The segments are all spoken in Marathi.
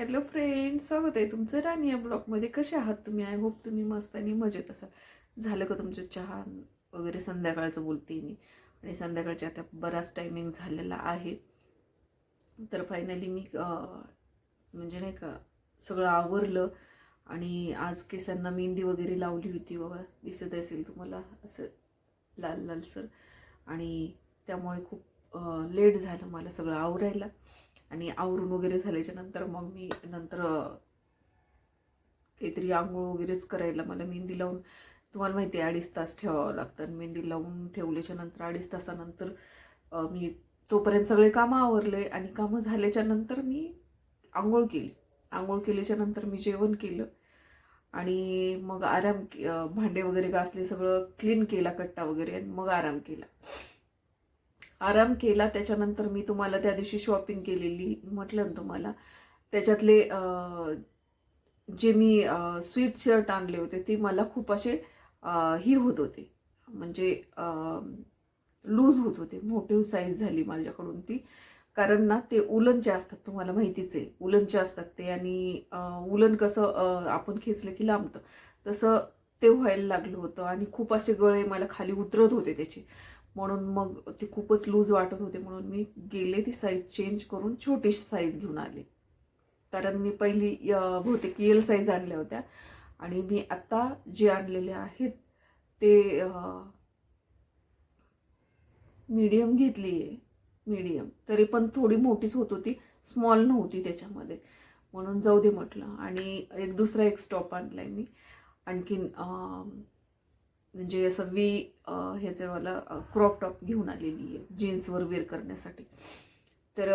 हॅलो फ्रेंड स्वागत आहे तुमचं राणी या ब्लॉगमध्ये कसे आहात तुम्ही? आय होप तुम्ही मस्त आणि मजेत असाल. झालं का तुमचं चहा वगैरे संध्याकाळचं बोलते मी. आणि संध्याकाळच्या आता बराच टायमिंग झालेला आहे. तर फायनली मी म्हणजे नाही का सगळं आवरलं. आणि आज केसांना मेहंदी वगैरे लावली होती बाबा दिसत असेल तुम्हाला असं लाल लालसर. आणि त्यामुळे खूप लेट झालं मला सगळं आवरायला. आणि आवरून वगैरे झाल्याच्यानंतर मग मी नंतर काहीतरी आंघोळ वगैरेच करायला मला मेहंदी लावून तुम्हाला माहिती आहे अडीच तास ठेवावं लागतं. आणि मेहंदी लावून ठेवल्याच्या नंतर अडीच तासानंतर मी तोपर्यंत सगळे कामं आवरले आणि कामं झाल्याच्यानंतर मी आंघोळ केली. आंघोळ केल्याच्यानंतर मी जेवण केलं. आणि मग आराम भांडे वगैरे घासले सगळं क्लीन केला कट्टा वगैरे आणि मग आराम केला. आराम केला त्याच्यानंतर मी तुम्हाला त्या दिवशी शॉपिंग केलेली म्हटलं ना तुम्हाला. त्याच्यातले जे मी स्वीट शर्ट आणले होते ते मला खूप असे ही होत होते. म्हणजे लूज होत होते. मोठी साईज झाली माझ्याकडून ती. कारण ना ते उलनचे असतात तुम्हाला माहितीच आहे. उलनचे असतात ते आणि उलन कसं आपण खेचलं की लांबतं. तसं ते व्हायला लागलं होतं आणि खूप असे गळे मला खाली उतरत होते त्याचे. म्हणून मग ती खूपच लूज वाटत होते म्हणून मी गेले ती साईज चेंज करून छोटी साईज घेऊन आले. कारण मी पहिली बहुतेक एल साईज आणल्या होत्या. आणि मी आत्ता जे आणलेले आहेत ते मीडियम घेतली आहे. मीडियम तरी पण थोडी मोठीच होत होती. स्मॉल नव्हती त्याच्यामध्ये. म्हणून जाऊ दे म्हटलं. आणि एक दुसरा एक स्टॉप आणलाय मी. आणखीन म्हणजे असं वी मला क्रॉप टॉप घेऊन आलेली आहे जीन्सवर वेअर करण्यासाठी. तर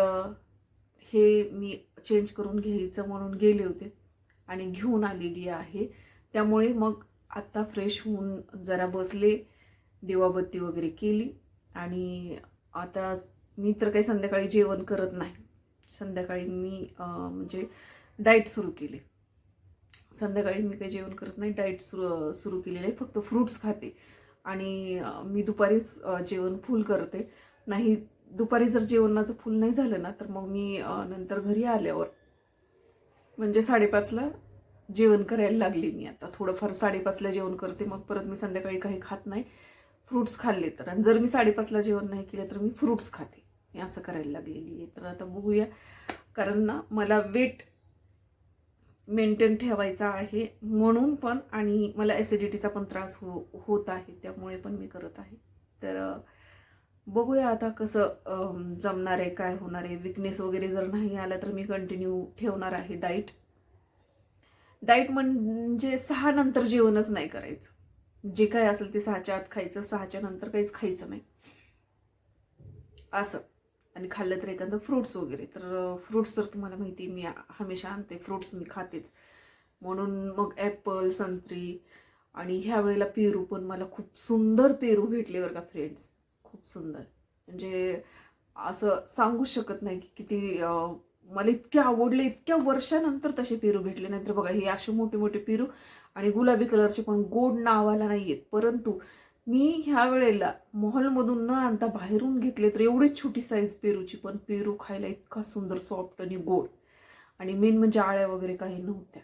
हे मी चेंज करून घ्यायचं म्हणून गेले होते आणि घेऊन आलेली आहे. त्यामुळे मग आत्ता फ्रेश होऊन जरा बसले देवाबत्ती वगैरे केली आणि आता मी तर काही संध्याकाळी जेवण करत नाही. संध्याकाळी मी म्हणजे डाएट सुरू केली. संध्याकाळी मी काही जेवण करत नाही डाएट सुरू सुरू केलेलं आहे फक्त फ्रूट्स खाते. आणि मी दुपारीच जेवण फुल करते. नाही दुपारी जर जेवणाचं फुल नाही झालं ना तर मग मी नंतर घरी आल्यावर म्हणजे साडेपाचला जेवण करायला लागली मी आता. थोडंफार साडेपाचला जेवण करते मग परत मी संध्याकाळी काही खात नाही. फ्रूट्स खाल्ले तर. आणि जर मी साडेपाचला जेवण नाही केलं तर मी फ्रूट्स खाते. असं करायला लागलेली आहे. तर आता बघूया. कारण ना मला वेट मेंटेन ठेवायचा आहे म्हणून पण आणि मला ॲसिडिटीचा पण त्रास हो होत आहे त्यामुळे पण मी करत आहे. तर बघूया आता कसं जमणार आहे काय होणार आहे. विकनेस वगैरे जर नाही आला तर मी कंटिन्यू ठेवणार आहे डाईट डाईट म्हणजे सहा नंतर जेवणच नाही करायचं. जे काय असेल ते सहाच्या आत खायचं सहाच्या नंतर काहीच खायचं नाही. असं. आणि खाल्लं तर एखादं फ्रुट्स वगैरे. तर फ्रुट्स तर तुम्हाला माहिती आहे, मी हमेशा आणते. फ्रुट्स मी खातेच. म्हणून मग ॲपल संत्री आणि ह्या वेळेला पेरू पण मला खूप सुंदर पेरू भेटले बरं का फ्रेंड्स खूप सुंदर. म्हणजे असं सांगू शकत नाही की किती मला इतके आवडले इतक्या वर्षानंतर तसे पेरू भेटले. नाहीतर बघा हे असे मोठे मोठे पेरू आणि गुलाबी कलरचे पण गोड नावाला नाही आहेत परंतु मी ह्या वेळेला मॉलमधून न आणता बाहेरून घेतले तर एवढी छोटी साईज पेरूची पण पेरू खायला इतका सुंदर सॉफ्ट आणि गोड. आणि मेन म्हणजे आळ्या वगैरे काही नव्हत्या.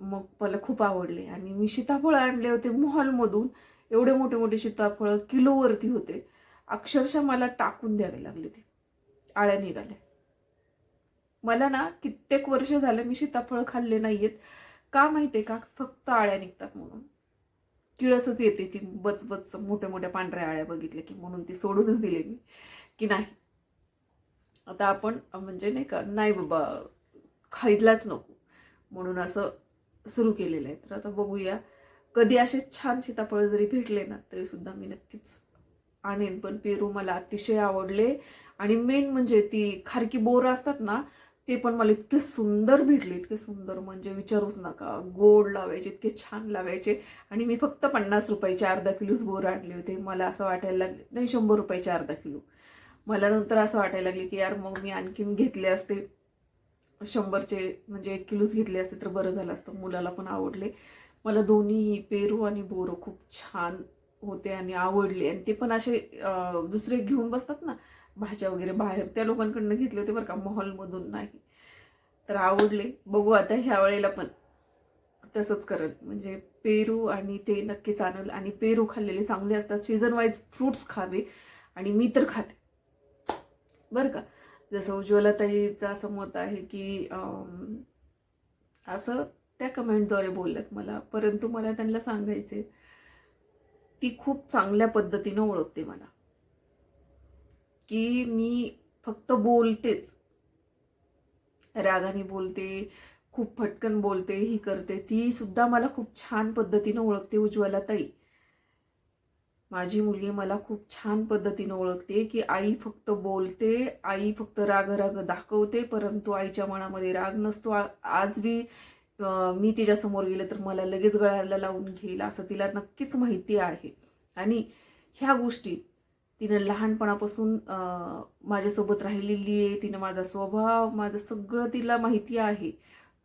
मग मला खूप आवडले. आणि मी सीताफळ आणले होते मॉलमधून. एवढे मोठे मोठे सीताफळ किलोवरती होते. अक्षरशः मला टाकून द्यावे लागले ते. आळ्या निघाल्या. मला ना कित्येक वर्ष झालं मी सीताफळ खाल्ले नाही आहेत का माहिती आहे का? फक्त आळ्या निघतात म्हणून. किळसच येते ती बचबच मोठ्या मोठ्या पांढऱ्या आळ्या बघितल्या की म्हणून ती सोडूनच दिले मी. की नाही. आता आपण म्हणजे नाही का नाही बाबा खायलाच नको. म्हणून असं सुरू केलेलं आहे. तर आता बघूया. कधी असे छान सीताफळ जरी भेटले ना तरी सुद्धा मी नक्कीच आणेन. पण पेरू मला अतिशय आवडले. आणि मेन म्हणजे ती खारकी बोर असतात ना ते पण मला इतके सुंदर भेटले इतके सुंदर म्हणजे विचारूच नका. गोड लावायचे इतके छान लावायचे. आणि मी फक्त पन्नास रुपयाचे अर्धा किलोच बोर आणले होते. मला असं वाटायला लागले नाही शंभर रुपयाचे अर्धा किलो. मला नंतर असं वाटायला लागले की यार मग मी आणखीन घेतले असते. शंभरचे म्हणजे एक किलोच घेतले असते तर बरं झालं असतं. मुलाला पण आवडले. मला दोन्ही पेरू आणि बोरं खूप छान होते आणि आवडले. आणि ते पण असे दुसरे घेऊन बसतात ना भाज्या वगैरे बाहेर त्या लोकांकडनं घेतले होते बरं का मॉलमधून नाही. तर आवडले. बघू आता ह्या वेळेला पण तसंच करत. म्हणजे पेरू आणि ते नक्कीच आणल. आणि पेरू खाल्लेले चांगले असतात. सीझन वाईज फ्रुट्स खावे आणि मी तर खाते. बरं का? जसं उज्ज्वलाताईचं असं मत आहे की असं त्या कमेंटद्वारे बोलल्यात मला. परंतु मला त्यांना सांगायचे ती खूप चांगल्या पद्धतीनं ओळखते मला. की मी फक्त बोलतेच. रागाने बोलते खूप फटकन बोलते ही करते. ती सुद्धा मला खूप छान पद्धतीनं ओळखते उज्ज्वला ताई. माझी मुलगी मला खूप छान पद्धतीनं ओळखते की आई फक्त बोलते आई फक्त राग राग दाखवते परंतु आईच्या मनामध्ये राग नसतो. आज बी मी तिच्यासमोर गेले तर मला लगेच गळ्याला लावून घेईल असं तिला नक्कीच माहिती आहे. आणि ह्या गोष्टी तिनं लहानपणापासून माझ्यासोबत राहिलेली आहे. तिनं माझा स्वभाव माझं सगळं तिला माहिती आहे.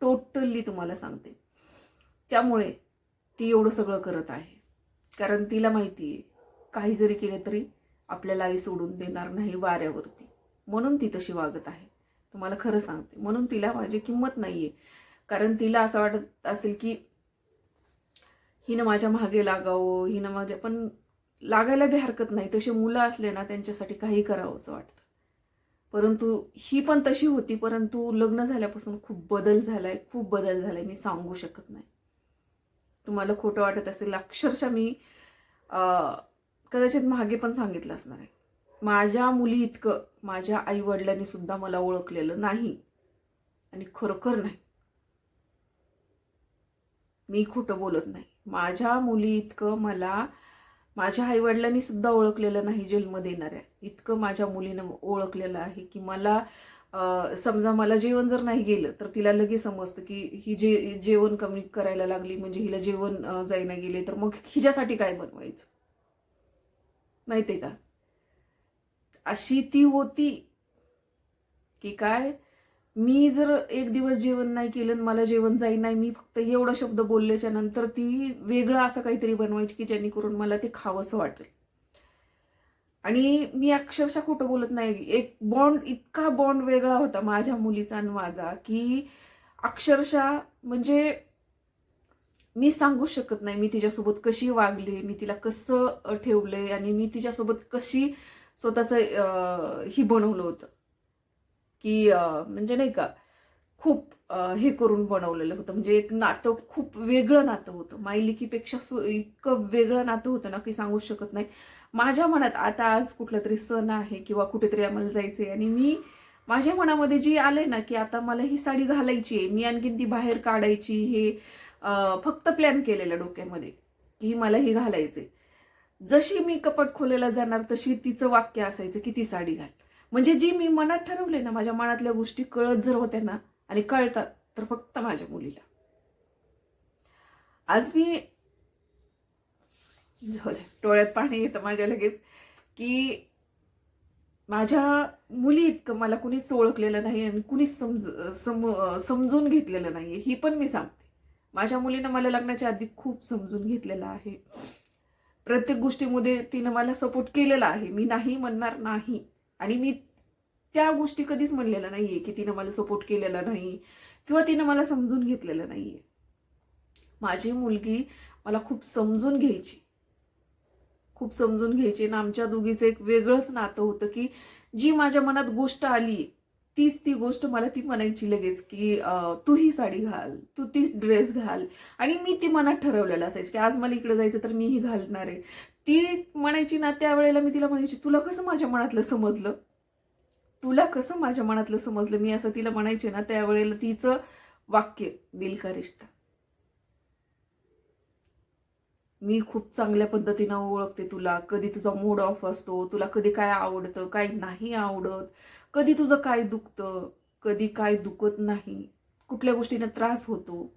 टोटली तुम्हाला सांगते. त्यामुळे ती एवढं सगळं करत आहे. कारण तिला माहिती आहे काही जरी केलं तरी आपल्याला आई सोडून देणार नाही वाऱ्यावरती. म्हणून ती तशी वागत आहे. तुम्हाला खरं सांगते. म्हणून तिला माझी किंमत नाही आहे कारण तिला असं वाटत असेल की हिनं माझ्या मागे लागावं हिनं माझ्या पण लागायला बी हरकत नाही. तशी मुलं असले ना त्यांच्यासाठी काही करावं असं वाटतं. परंतु ही पण तशी होती परंतु लग्न झाल्यापासून खूप बदल झाला आहे खूप बदल झाला आहे मी सांगू शकत नाही. तुम्हाला खोटं वाटत असेल अक्षरशः मी कदाचित मागे पण सांगितलं असणार आहे. माझ्या मुली इतकं माझ्या आईवडिलांनी सुद्धा मला ओळखलेलं नाही. आणि खरोखर नाही. मी खोटं बोलत नाही. माझ्या मुली इतकं मला माझ्या आईवडिलांनी सुद्धा ओळखलेलं नाही जेलमध्ये येणाऱ्या. इतकं माझ्या मुलीनं ओळखलेलं आहे की मला समजा मला जेवण जर नाही गेलं तर तिला लगेच समजतं की ही जे जेवण कमी करायला लागली म्हणजे हिला जेवण जाईना गेले तर मग हिच्यासाठी काय बनवायचं? माहितीये का? अशी ती होती की काय? मी जर एक दिवस जेवण नाही केलं आणि मला जेवण जाई नाही मी फक्त एवढा शब्द बोलल्याच्या नंतर ती वेगळं असं काहीतरी बनवायची की जेणेकरून मला ते खावंसं वाटेल. आणि मी अक्षरशः खोटं बोलत नाही. एक बॉन्ड इतका बॉन्ड वेगळा होता माझ्या मुलीचा आणि माझा की अक्षरशः म्हणजे मी सांगू शकत नाही मी तिच्यासोबत कशी वागले मी तिला कसं ठेवले ठेवलंय आणि मी तिच्यासोबत कशी स्वतःचं ही बनवलं होतं. की म्हणजे नाही का खूप हे करून बनवलेलं होतं. म्हणजे एक नातं खूप वेगळं नातं होतं. मायलिकीपेक्षा सु इतकं वेगळं नातं होतं ना की सांगू शकत नाही. माझ्या मनात आता आज कुठला तरी सण आहे किंवा कुठेतरी आम्हाला जायचं आहे आणि मी माझ्या मनामध्ये जी आले ना की आता मला ही साडी घालायची आहे मी आणखीन ती बाहेर काढायची हे फक्त प्लॅन केलेलं डोक्यामध्ये की मला ही घालायचे जशी मी कपट खोलेला जाणार तशी तिचं वाक्य असायचं की ती साडी घाल. म्हणजे जी मी मनात ठरवले ना माझ्या मनातल्या गोष्टी कळत जर होत्या ना आणि कळतात तर फक्त माझ्या मुलीला. आज मी डोळ्यात पाणी येतं माझ्या लगेच की माझ्या मुली इतकं मला कुणीच ओळखलेलं नाही आणि कुणीच समज सम समजून घेतलेलं नाही ही पण मी सांगते. माझ्या मुलीनं मला लग्नाच्या आधी खूप समजून घेतलेलं आहे. प्रत्येक गोष्टीमध्ये तिनं मला सपोर्ट केलेला आहे. मी नाही म्हणणार नाही. आणि मी त्या गोष्टी कधीच म्हणलेल्या नाहीये की तिनं मला सपोर्ट केलेला नाही किंवा तिनं मला समजून घेतलेलं नाहीये. माझी मुलगी मला खूप समजून घ्यायची. खूप समजून घ्यायची आणि आमच्या दोघीचं एक वेगळंच नातं होतं की जी माझ्या मनात गोष्ट आली तीच ती गोष्ट मला ती म्हणायची लगेच की तू ही साडी घाल तू ती ड्रेस घाल. आणि मी ती मनात ठरवलेलं असायचं की आज मला इकडे जायचं तर मी ही घालणार आहे. ती म्हणायची ना त्यावेळेला मी तिला म्हणायची तुला कसं माझ्या मनातलं समजलं? तुला कसं माझ्या मनातलं समजलं? मी असं तिला म्हणायचे ना त्यावेळेला तिचं वाक्य दिल का रिश्ता? मी खूप चांगल्या पद्धतीनं ओळखते तुला. कधी तुझा मूड ऑफ असतो तुला कधी काय आवडतं काय नाही आवडत. कधी तुझं काय दुखतं कधी काय दुखत नाही कुठल्या गोष्टीनं त्रास होतो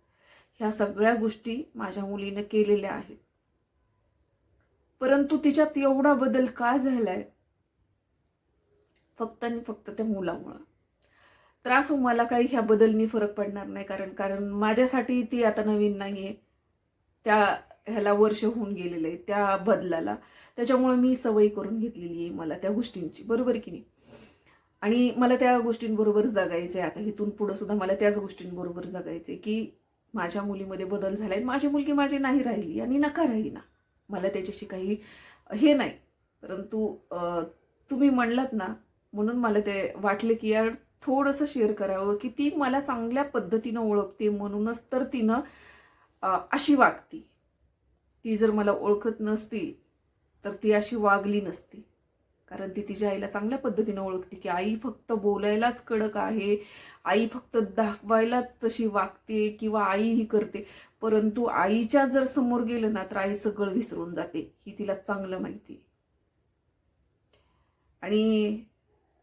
ह्या सगळ्या गोष्टी माझ्या मुलीनं केलेल्या आहेत. परंतु तिच्यात एवढा बदल का झालाय? फक्त आणि फक्त त्या मुलामुळं. त्रास हो मला काही ह्या बदलनी फरक पडणार नाही कारण कारण माझ्यासाठी ती आता नवीन नाही आहे त्या ह्याला वर्ष होऊन गेलेलं आहे त्या बदलाला. त्याच्यामुळे मी सवय करून घेतलेली आहे मला त्या गोष्टींची. बरोबर की नाही? आणि मला त्या गोष्टींबरोबर जगायचं आहे आता इथून पुढं सुद्धा मला त्याच गोष्टींबरोबर जगायचं आहे की माझ्या मुलीमध्ये बदल झाला आहे माझी मुलगी माझी नाही राहिली आणि नका राहीना. मला त्याच्याशी काही हे नाही. परंतु तुम्ही म्हणलात ना म्हणून मला ते वाटले की यार थोडंसं शेअर करावं की ती मला चांगल्या पद्धतीनं ओळखते म्हणूनच तर तिनं अशी वागती. ती जर मला ओळखत नसती तर ती अशी वागली नसती. कारण ती तिच्या आईला चांगल्या पद्धतीनं ओळखते की आई फक्त बोलायलाच कडक आहे. आई फक्त दाखवायला तशी वागते किंवा आई ही करते. परंतु आईच्या जर समोर गेलं ना तर आई सगळं विसरून जाते. ही तिला चांगलं माहिती आणि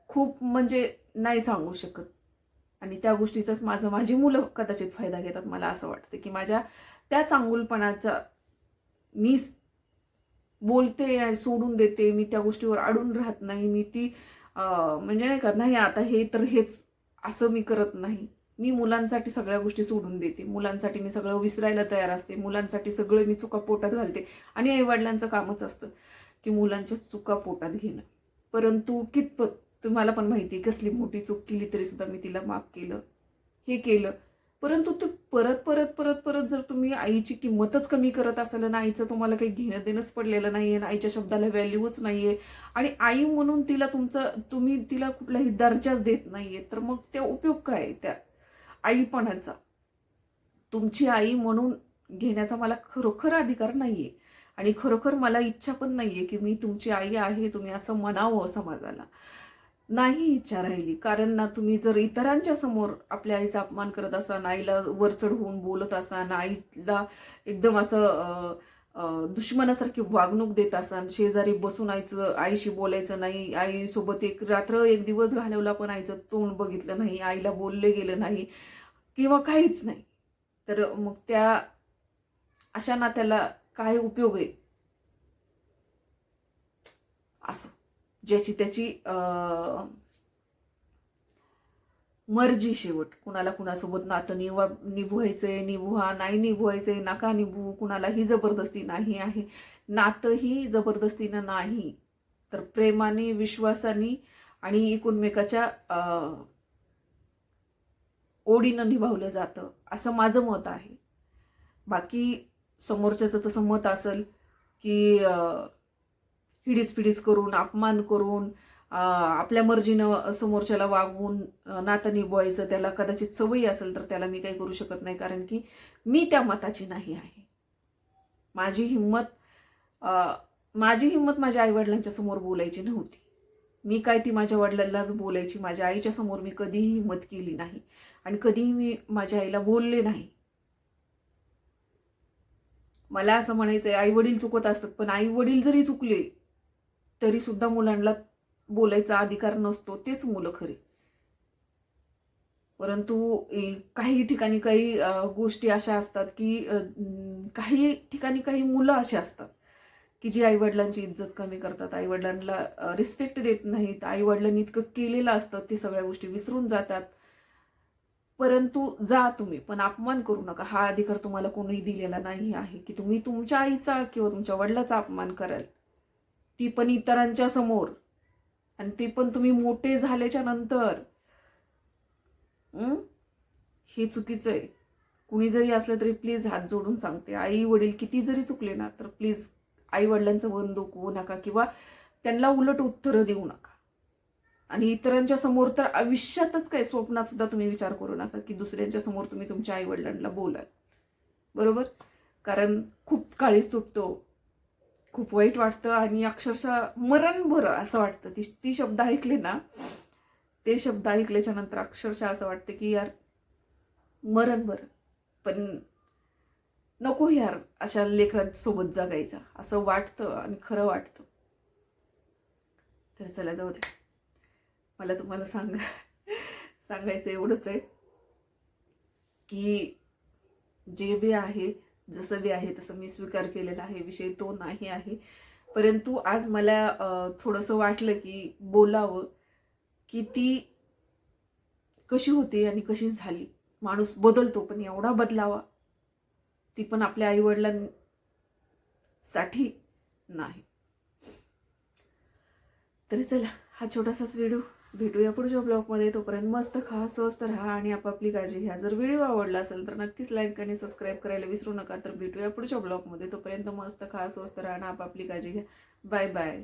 खूप म्हणजे नाही सांगू शकत. आणि त्या गोष्टीचाच माझं माझी मुलं कदाचित फायदा घेतात मला असं वाटतं की माझ्या त्या चांगुलपणाचा मी बोलते सोडून देते मी त्या गोष्टीवर अडून राहत नाही मी ती म्हणजे नाही का नाही आता हे तर हेच असं मी करत नाही. मी मुलांसाठी सगळ्या गोष्टी सोडून देते. मुलांसाठी मी सगळं विसरायला तयार असते. मुलांसाठी सगळं मी चुका पोटात घालते. आणि आईवडिलांचं कामच असतं की मुलांच्या चुका पोटात घेणं. परंतु कितपत तुम्हाला पण माहिती आहे कसली मोठी चूक केली तरी सुद्धा मी तिला माफ केलं. हे केलं. परंतु ते परत परत परत परत जर तुम्ही आईची किंमतच कमी करत असाल ना आईचं तुम्हाला काही घेणं देणंच पडलेलं नाहीये आईच्या शब्दाला व्हॅल्यूच नाहीये आणि आई म्हणून तिला तुमचं तुम्ही तिला कुठलाही दर्जाच देत नाहीये तर मग त्या उपयोग काय आहे त्या आईपणाचा? तुमची आई म्हणून घेण्याचा मला खरोखर अधिकार नाहीये आणि खरोखर मला इच्छा पण नाहीये की मी तुमची आई आहे तुम्ही असं म्हणावं समाजाला. नाही इच्छा राहिली. कारण ना तुम्ही जर इतरांच्या समोर आपल्या आईचा अपमान करत असाल आईला वरचढ होऊन बोलत असाल आईला एकदम असं दुश्मनासारखी वागणूक देत असाल शेजारी बसून आईचं आईशी बोलायचं नाही आईसोबत एक रात्र एक दिवस घालवला पण आईचं तोंड बघितलं नाही आईला बोलले गेलं नाही किंवा काहीच नाही. तर मग त्या अशा नात्याला काय उपयोग आहे? असं. ज्याची त्याची मर्जी शेवट. कुणाला कुणासोबत नातं निवा निभवायचंय निभवा नाही निभवायचंय नका निभू कुणालाही जबरदस्ती नाही आहे. नातं ही जबरदस्तीनं नाही. तर प्रेमाने विश्वासाने आणि एकूणमेकाच्या ओढीनं निभावलं जातं. असं माझं मत आहे. बाकी समोरच्याचं तसं मत असेल की हिडीस पिडीस करून अपमान करून आपल्या मर्जीनं समोरच्याला वागवून नातं निभवायचं त्याला कदाचित सवयी असेल तर त्याला मी काही करू शकत नाही कारण की मी त्या मताची नाही आहे. माझी हिंमत माझी हिंमत माझ्या आईवडिलांच्या समोर बोलायची नव्हती. मी काय ती माझ्या वडिलांनाच बोलायची माझ्या आईच्या समोर मी कधीही हिंमत केली नाही आणि कधीही मी माझ्या आईला बोलले नाही. मला असं म्हणायचंय आई वडील चुकत असतात पण आई वडील जरी चुकले तरी सुद्धा मुलांना बोलायचा अधिकार नसतो तेच मुलं खरी. परंतु काही ठिकाणी काही गोष्टी अशा असतात की काही ठिकाणी काही मुलं अशी असतात की जी आईवडिलांची इज्जत कमी करतात आईवडिलांना रिस्पेक्ट देत नाहीत आईवडिलांनी इतकं केलेलं असतं ते सगळ्या गोष्टी विसरून जातात. परंतु जा तुम्ही पण अपमान करू नका. हा अधिकार तुम्हाला कोणीही दिलेला नाही आहे की तुम्ही तुमच्या आईचा किंवा तुमच्या वडिलाचा अपमान कराल. ती पण इतरांच्या समोर. आणि ते पण तुम्ही मोठे झाल्याच्यानंतर. हे? चुकीचं आहे. कुणी जरी असलं तरी प्लीज हात जोडून सांगते. आई वडील किती जरी चुकले ना तर प्लीज आई वडिलांचं मन दुखवू नका किंवा त्यांना उलट उत्तरं देऊ नका. आणि इतरांच्या समोर तर आयुष्यातच काय स्वप्नात सुद्धा तुम्ही विचार करू नका की दुसऱ्यांच्या समोर तुम्ही तुमच्या आई वडिलांना बोलाल. बरोबर? कारण खूप काळीच तुटतो. खूप वाईट वाटतं आणि अक्षरशः मरण बरं असं वाटतं. ती ती शब्द ऐकले ना ते शब्द ऐकल्याच्या नंतर अक्षरशः असं वाटतं की यार मरण बरं. पण नको यार अशा लेकरांसोबत जगायचा. असं वाटतं आणि खरं वाटतं. तर चला जाऊ दे. मला तुम्हाला सांगा सांगायचं एवढंच आहे की जे बी आहे जसं बी आहे तसं मी स्वीकार केलेला आहे विषय तो नाही आहे. परंतु आज मला थोडंसं वाटलं की बोलावं की ती कशी होती आणि कशी झाली. माणूस बदलतो पण एवढा बदलावा ती पण आपल्या आईवडिलांसाठी नाही. तरी चला हा छोटासाच व्हिडिओ भेटूया पुढच्या ब्लॉगमध्ये. तोपर्यंत मस्त खा स्वस्त राहा आणि आपापली काळजी घ्या. जर व्हिडिओ आवडला असेल तर नक्कीच लाईक आणि सबस्क्राईब करायला विसरू नका. तर भेटूया पुढच्या ब्लॉगमध्ये. तोपर्यंत मस्त खा स्वस्त राहा आणि आपापली काळजी घ्या. Bye bye